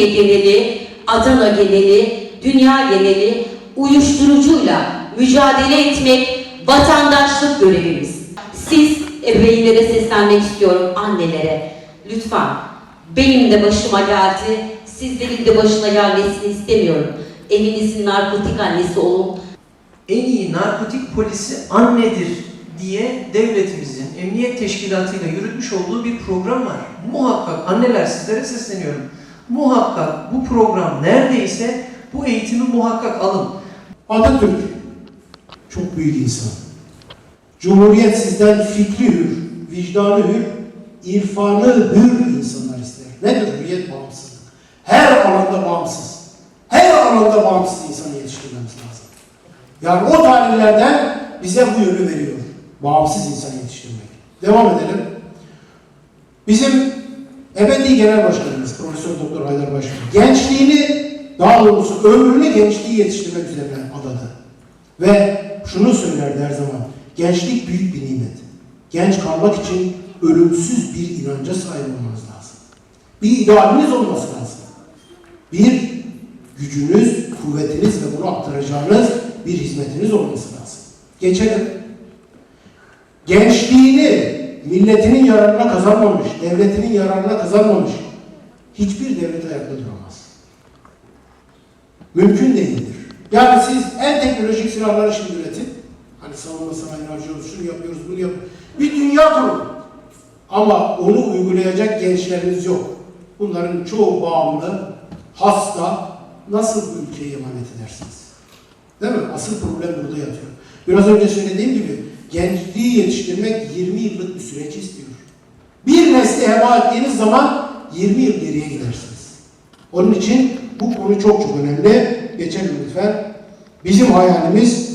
Türkiye geneli, Adana geneli, dünya geneli uyuşturucuyla mücadele etmek vatandaşlık görevimiz. Siz ebeveynlere seslenmek istiyorum, annelere. Lütfen benim de başıma geldi, sizlerin de başına gelmesini istemiyorum. Evinizin narkotik annesi olun. en iyi narkotik polisi annedir diye devletimizin emniyet teşkilatıyla yürütmüş olduğu bir program var. Muhakkak anneler sizlere sesleniyorum. Muhakkak bu program neredeyse bu eğitimi muhakkak alın. Atatürk çok büyük insan. Cumhuriyet sizden fikri hür, vicdanı hür, irfanı hür insanlar ister. Nedir hürriyet bağımsızlık? Her alanda bağımsız. Her alanda bağımsız insanı yetiştirmemiz lazım. Yani o tarihlerden bize bu yönü veriyor. Bağımsız insan yetiştirmek. Devam edelim. Bizim ebedi genel başkanımız Profesör Doktor Haydar Başkan gençliğini daha doğrusu ömrünü gençliği yetiştirmek üzerine adadı. Ve şunu söylerdi her zaman. Gençlik büyük bir nimet. Genç kalmak için ölümsüz bir inanca sahip olmanız lazım. Bir idealiniz olması lazım. Bir gücünüz, kuvvetiniz ve bunu aktaracağınız bir hizmetiniz olması lazım. Geçelim. Gençliğini milletinin yararına kazanmamış, devletinin yararına kazanmamış hiçbir devlet ayakta duramaz. Mümkün değildir. Yani siz en teknolojik silahları şimdi üretin. Hani savunma sanayini harcıyoruz, şunu yapıyoruz, bunu yapıyoruz. Bir dünya kurun. Ama onu uygulayacak gençleriniz yok. Bunların çoğu bağımlı, hasta. Nasıl bu ülkeyi emanet edersiniz? Değil mi? Asıl problem burada yatıyor. Biraz önce söylediğim gibi gençliği yetiştirmek 20 yıllık bir süreç istiyor. Bir nesli heba ettiğiniz zaman 20 yıl geriye gidersiniz. Onun için bu konu çok çok önemli. Geçelim lütfen. Bizim hayalimiz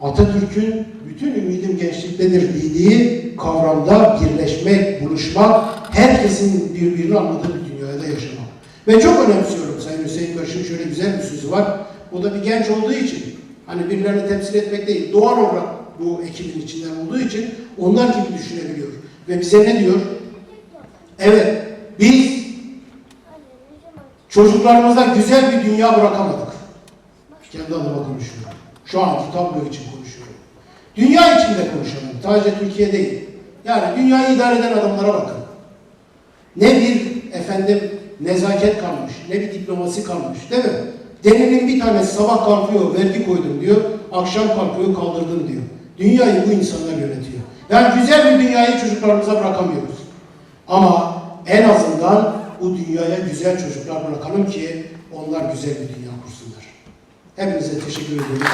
Atatürk'ün bütün ümidim gençliktedir dediği kavramda birleşmek, buluşmak, herkesin birbirini anladığı bir dünyada yaşamak. Ve çok önemsiyorum Sayın Hüseyin Barış'ın şöyle güzel bir sözü var. O da bir genç olduğu için, hani birilerini temsil etmek değil, doğal olarak bu ekibin içinden olduğu için onlar gibi düşünebiliyor. Ve bize ne diyor? Evet, biz çocuklarımıza güzel bir dünya bırakamadık. Kendi adıma konuşuyorum. Şu anki tablo için konuşuyorum. Dünya içinde konuşalım. Sadece Türkiye değil. Yani dünyayı idare eden adamlara bakın. Ne bir efendim nezaket kalmış, ne bir diplomasi kalmış değil mi? Delinin bir tanesi sabah kalkıyor, vergi koydum diyor, akşam kalkıyor, kaldırdım diyor. Dünyayı bu insanlar yönetiyor. Yani güzel bir dünyayı çocuklarımıza bırakamıyoruz. Ama en azından bu dünyaya güzel çocuklar bırakalım ki onlar güzel bir dünya kursunlar. Hepinize teşekkür ediyorum.